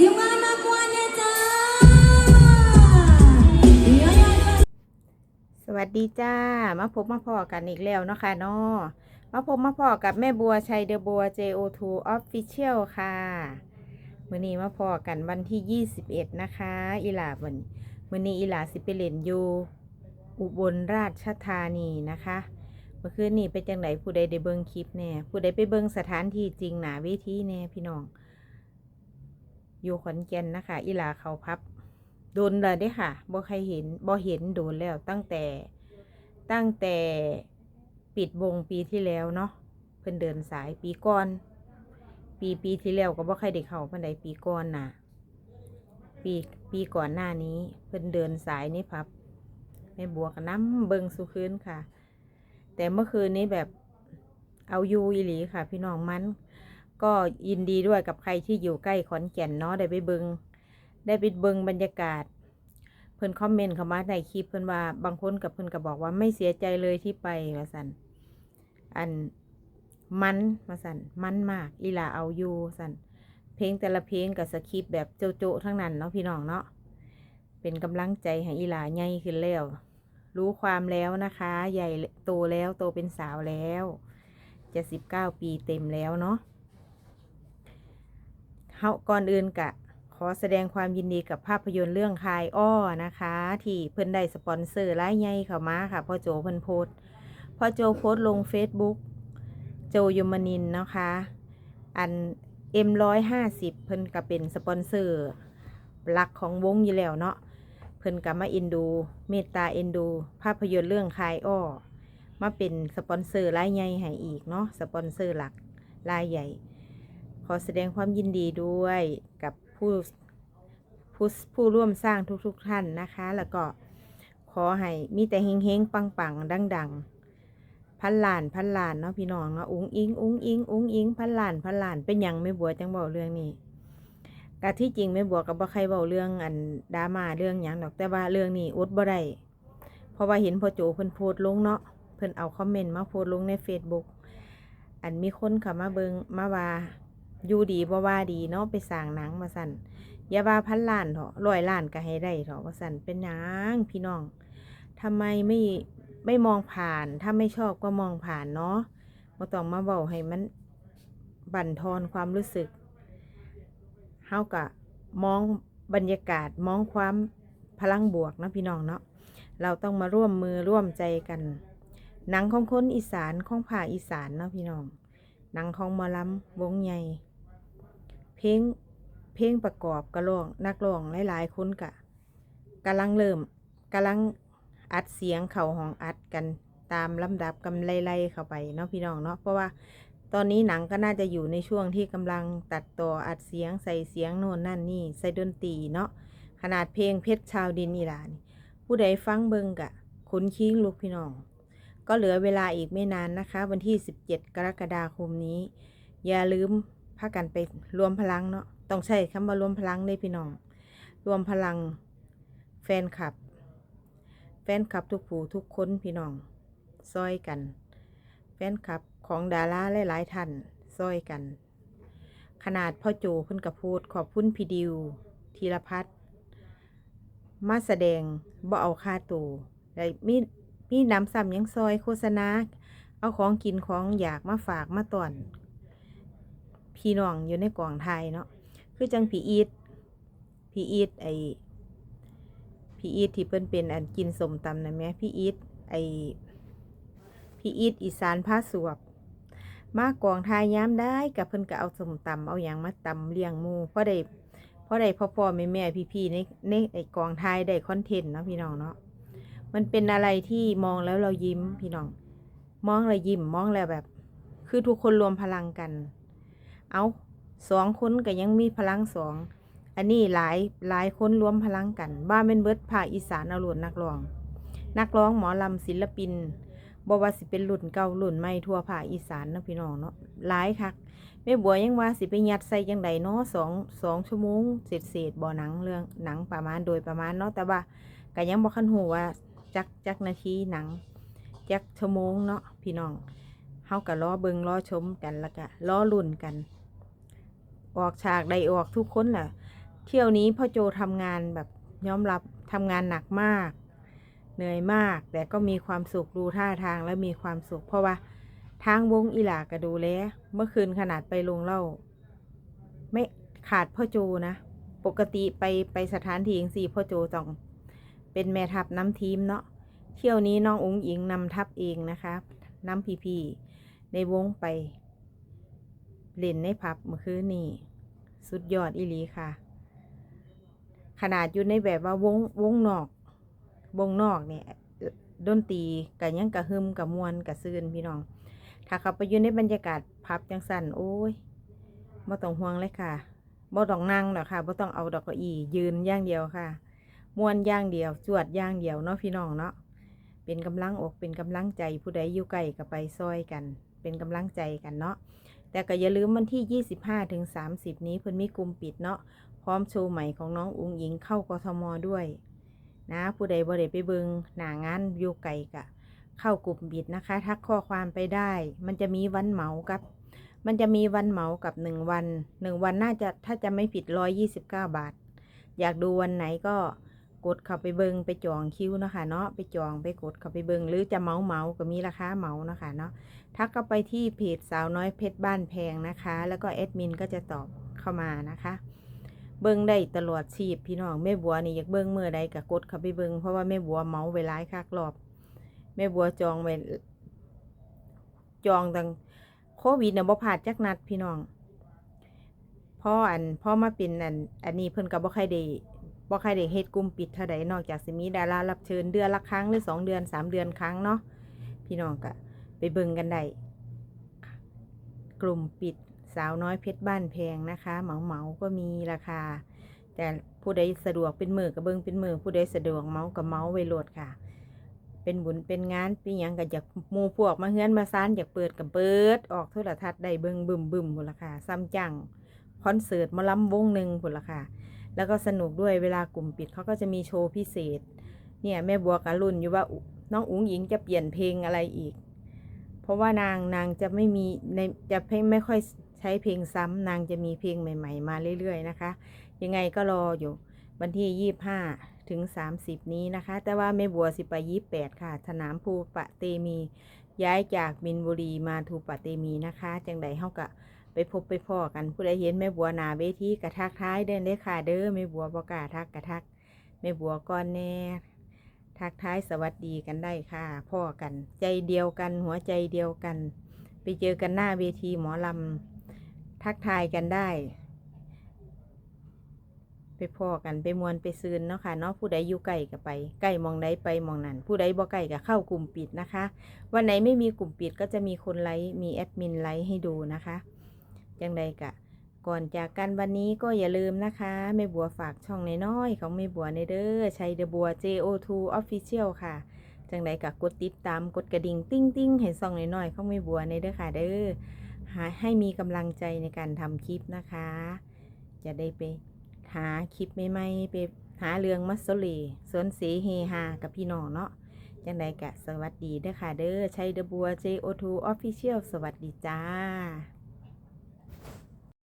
สียมามากกว่าเนี่ยจ้าสวัสดีจ้า มาพบมาพอกันอีกแล้วเนาะค่ะเนาะมาพบมาพอกับแม่บัวชัยเดอะบัว JO2 Official ค่ะมื้อนี้มาพอกันวันที่ 21 นะคะ อีหลาวันมือนี้อีหลาสิไปเล่นอยู่อุบลราชธานีนะคะเมื่อคืนนี้ไปจังไหนผู้ใดได้เบิ่งคลิปแน่ผู้ใดไปเบิ่งสถานที่จริงหนาเวทีแน่พี่น้อง อยู่ขอนแก่นนะคะ อีลาเขาพับ โดนเลยด้ค่ะบ่ใครเห็นบ่เห็นโดนแล้วตั้งแต่ตั้งแต่ปิดวงปีที่แล้วเนาะเพิ่นเดินสายปีก่อน ปีปีที่แล้วก็บ่ใครได้เข้าปานใดปีก่อนน่ะ ปีปีก่อนหน้านี้ เพิ่นเดินสายนี่พับแม่บัวกับน้ำเบิงสุคืนค่ะ แต่เมื่อคืนนี้แบบเอาอยูอีหลีค่ะ พี่น้องมัน ก็ยินดีด้วยกับใครที่อยู่ใกล้ขอนแก่นเนาะได้ไปเบิงได้ไปเบิงบรรยากาศ เพิ่อนคอมเมนต์เข้ามาในคลิปเพิ่อนว่าบางคนกับเพิ่อนก็บอกว่าไม่เสียใจเลยที่ไปว่าสันอันมันมาสันมันมากอีหลาเอาอยู่สันเพลงแต่ละเพลงกับสคริปแบบโจโจะทั้งนั้นเนาะพี่น้องเนาะเป็นกำลังใจให้อีหลาใหญ่ขึ้นแล้วรู้ความแล้วนะคะ ใหญ่โตแล้วโตเป็นสาวแล้วจะสิบเก้าปีเต็มแล้วเนาะ เฮาก่อนอื่นกะ ขอแสดงความยินดีกับภาพยนตร์เรื่องคายอ้อนะคะ ที่เพิ่นได้สปอนเซอร์รายใหญ่เข้ามาค่ะพ่อโจเพิ่นโพสพ่อโจโพสลง Facebook โจยมนินนะคะ อัน M150 เพิ่นก็เป็นสปอนเซอร์หลักของวงอยู่แล้วเนาะเพิ่นก็มาเอ็นดู เมตตาเอ็นดู ภาพยนตร์เรื่องคายอ้อมาเป็นสปอนเซอร์รายใหญ่ให้อีกเนาะสปอนเซอร์หลักรายใหญ่ ขอแสดงความยินดีด้วยกับผู้ผู้ผู้ร่วมสร้างทุกๆทท่านนะคะ แล้วก็ขอให้มีแต่เฮงเฮงๆปังปังดังดังๆ พันล้านพันล้านเนาะพี่น้องเนาะอุ้งอิงอุ้งอิงอุ้งอิงพันล้านพันล้านเป็นยังไม่บัวจังเบาเรื่องนี้กะที่จริงไม่บัวกับบ่ใครเบาเรื่องอันดราม่าเรื่องหยังดอกแต่ว่าเรื่องนี้อดบ่ได้เพราะว่าเห็นพ่อโจเพิ่นโพสลงเนาะเพิ่นเอาคอมเมนต์มาโพสลงใน Facebook อันมีคนเข้ามาเบิงมาว่า อยู่ดีบ่ว่าดีเนาะไปสร้างหนังมาสั่นอย่าว่าพันล้านเถอะร้อยล้านก็ให้ได้เถอะว่าสั่นเป็นหยังพี่น้องทำไมไม่ไม่มองผ่าน ถ้าไม่ชอบก็มองผ่านเนาะบ่ต้องมาเว้าให้มันบั่นทอนความรู้สึกเฮากะมองบรรยากาศมองความพลังบวกนะพี่น้องเนาะเราต้องมาร่วมมือร่วมใจกันหนังของคนอีสานของภาอีสานเนาะพี่น้องหนังของมอลำวงใหญ่ เพลงเพลงประกอบกระร้องนักร้องหลายๆคนกะกำลังเริ่มกำลังอัดเสียงเข่าห้องอัดกันตามลำดับกำไล่ๆเข้าไปเนาะพี่น้องเนาะเพราะว่าตอนนี้หนังก็น่าจะอยู่ในช่วงที่กำลังตัดต่ออัดเสียงใส่เสียงโน่นนั่นนี่ใส่ดนตรีเนาะขนาดเพลงเพชรชาวดินอีหลานี่ผู้ใดฟังเบิงกะขนคิ้งลูกพี่น้อง ก็เหลือเวลาอีกไม่นานนะคะ วันที่ 17 กรกฎาคมนี้ อย่าลืม พากันไปรวมพลังเนาะต้องใช้คำว่ารวมพลังได้พี่น้อง รวมพลังแฟนคลับ แฟนคลับทุกผู้ทุกคนพี่น้องซอยกัน แฟนคลับของดาราหลายๆท่านซอยกัน ขนาดพ่อโจเพิ่นกระพูดขอบคุณพี่ดิวธีรพัฒน์มาแสดงบ่เอาค่าตัวได้มีมีน้ำซ้ำยังซอยโฆษณาเอาของกินของอยากมาฝากมาตอน พี่น้องอยู่ในกล่องไทยเนาะคือจังพี่อีทพี่อีทไอพี่อีทที่เพิ่นเป็นอันกินสมตำนะแม่พี่อีทไอพี่อีทอีสานผ้าสวบ มากองทายย้ำได้กับเพิ่นก็เอาสมตำเอาอย่างมาตำเลี้ยงมูเพราะได้เพราะได้พ่อพ่อแม่แม่พี่พี่ในในไอกองทายได้คอนเทนต์เนาะพี่น้องเนาะมันเป็นอะไรที่มองแล้วเรายิ้มพี่น้อง มองแล้วยิ้มมองแล้วแบบ คือทุกคนรวมพลังกัน เอาสองคนก็ยังมีพลังสอง อันนี้หลายหลายคนรวมพลังกัน บ้าเป็นเบิดภาคอีสานเอาหลวนนักร้อง นักร้องหมอลำศิลปินบว่าสิเป็นรุ่นเก่ารุ่นใหม่ทั่วภาคอีสานนะพี่น้องเนาะหลายคักแม่บัวยังว่าสิไปยัดใส่จังใดเนาะสองสองชั่วโมงเศษเศษบ่หนังเรื่องหนังประมาณโดยประมาณเนาะแต่ว่าก็ยังบ่คันหูว่าจักจักนาทีหนังจักชั่วโมงเนาะพี่น้องเฮาก็ล้อเบิงล้อชมกันแล้วก็ล้อลุ่นกัน ออกฉากใดออกทุกคนแหละเที่ยวนี้พ่อโจทำงานแบบยอมรับทำงานหนักมาก เหนื่อยมาก แต่ก็มีความสุขดูท่าทางแล้วมีความสุข เพราะว่าทางวงอีหลาก็ดูแลเมื่อคืนขนาดไปลงเล่า ไม่ขาดพ่อโจนะ ปกติไปไปสถานที่อย่างสี่พ่อโจต้องเป็นแม่ทัพน้ำทีมเนาะเที่ยวนี้น้องอุ๋งอิงนำทัพเองนะคะน้ำพีพีในวงไป เล่นในผับเมื่อคืนนี้ สุดยอดอีหลีค่ะ ขนาดอยู่ในแบบว่าวงวงนอก วงนอกเนี่ยดนตรีกับยังกะหึมกับมวนกับซื่นพี่น้อง ถ้าเขาไปอยู่ในบรรยากาศพับจังสันโอ้ยบ่ต้องห่วงเลยค่ะบ่ต้องนั่งหรอกค่ะบ่ต้องเอาดอกเก้าอี้ยืนย่างเดียวค่ะมวนย่างเดียวจวดย่างเดียวเนาะพี่น้องเนาะเป็นกำลังอกเป็นกำลังใจผู้ใดอยู่ใกลก็ไปซอยกัน เป็นกำลังใจกันเนาะ แต่ก็อย่าลืมวันที่ 25 ถึง 30 นี้เพิ่นมีกลุ่มปิดเนาะพร้อมโชว์ใหม่ของน้องอุงอิงเข้ากทมด้วย นะผู้ใดบ่ได้ไปเบิงหนางานอยู่ไกลกะ เข้ากลุ่มบิดนะคะ ทักข้อความไปได้ มันจะมีวันเหมากับ มันจะมีวันเหมากับหนึ่งวันหนึ่งวันน่าจะถ้าจะไม่ผิดร้อยยี่สิบเก้าบาท อยากดูวันไหนก็ กดเข้าไปเบิงไปจองคิวนะคะเนาะไปจองไปกดเข้าไปเบิงหรือจะเมาเมาก็มีราคาเมาเนาะคะเนาะทักเข้าไปที่เพจสาวน้อยเพชรบ้านแพงนะคะ แล้วก็แอดมินก็จะตอบเข้ามานะคะ เบิงได้ตลอดชีพพี่น้องแม่บัวนี่อยากเบิงเมื่อใดก็กดเข้าไปเบิงเพราะว่าแม่บัวเมาไว้หลายคักรอบแม่บัวจองไว้จองตั้งโควิดเนี่ยบ่ผ่านจักนัดพี่น้องพ่ออันพ่อมาเป็นอันอันนี้เพิ่นก็บ่ใครได้ บ่ใครได้เฮ็ดกลุ่มปิดเท่าใดนอกจากสิมีดารารับเชิญเดือนละครั้งหรือสองเดือนสามเดือนครั้งเนาะพี่น้องก็ไปเบิ่งกันได้กลุ่มปิดสาวน้อยเพชรบ้านแพงนะคะเหมาเหมาก็มีราคา แต่ผู้ใดสะดวกเป็นมือกับเบิงเป็นมือผู้ใดสะดวกเมากับเมาไวโหลดค่ะ เป็นบุญเป็นงานปีหยังกับอยากมูพวกมาเฮือนมาซานอยากเปิดกับเปิด ออกโทรทัศน์ได้เบิงบึมบึมพุ่นละค่ะซ้ำจังคอนเสิร์ตมาล้ำวงหนึ่งพุ่นละค่ะ แล้วก็สนุกด้วยเวลากลุ่มปิดเขาก็จะมีโชว์พิเศษ เนี่ยแม่บัวกับรุ่นอยู่ว่าน้องอุ๋งหญิงจะเปลี่ยนเพลงอะไรอีก เพราะว่านางนางจะไม่มีในจะเพลงไม่ค่อยใช้เพลงซ้ำนางจะมีเพลงใหม่ ๆ มาเรื่อย ๆ นะคะ ยังไงก็รออยู่วันที่ยี่ห้าถึงสามสิบนี้นะคะ แต่ว่าแม่บัวสิไปยี่แปดค่ะ สนามภูปะเตมี ย้ายจากมินบุรีมาทูปะเตมีนะคะ จังใดเฮากะ ไปพบไปพ่อกันผู้ใดเห็นแม่บัวนาเวทีกระทักท้ายเดินเลยค่ะเด้อแม่บัวบอกล้าทักกระทักแม่บัวก่อนแน่ทักท้ายสวัสดีกันได้ค่ะ พ่อกัน ใจเดียวกัน หัวใจเดียวกัน ไปเจอกันหน้าเวทีหมอลำทักทายกันได้ ไปพ่อกันไปมวนไปซืนเนาะค่ะเนาะผู้ใดอยู่ใกล้ก็ไปใกล้มองใดไปมองนั้นผู้ใดบ่ใกล้ก็เข้ากลุ่มปิดนะคะ วันไหนไม่มีกลุ่มปิดก็จะมีคนไลฟ์มีแอดมินไลฟ์ให้ดูนะคะ จังใดกะ ก่อนจากกันวันนี้ก็อย่าลืมนะคะแม่บัวฝากช่องน้อยๆของแม่บัวในเด้อชัยเดอะบัว JO2 Official ค่ะ จังใดกะกดติดตามกดกระดิ่งติ้งติ้งๆให้ช่องน้อยๆของแม่บัวในเด้อค่ะเด้อหาให้มีกำลังใจในการทำคลิปนะคะ จะได้ไปหาคลิปใหม่ๆไปหาเรื่องมัสโซเลสวนเสเฮฮากับพี่น้องเนาะจังใดกะสวัสดีเด้อค่ะเด้อชัยเดอะบัว JO2 Official สวัสดีจ้า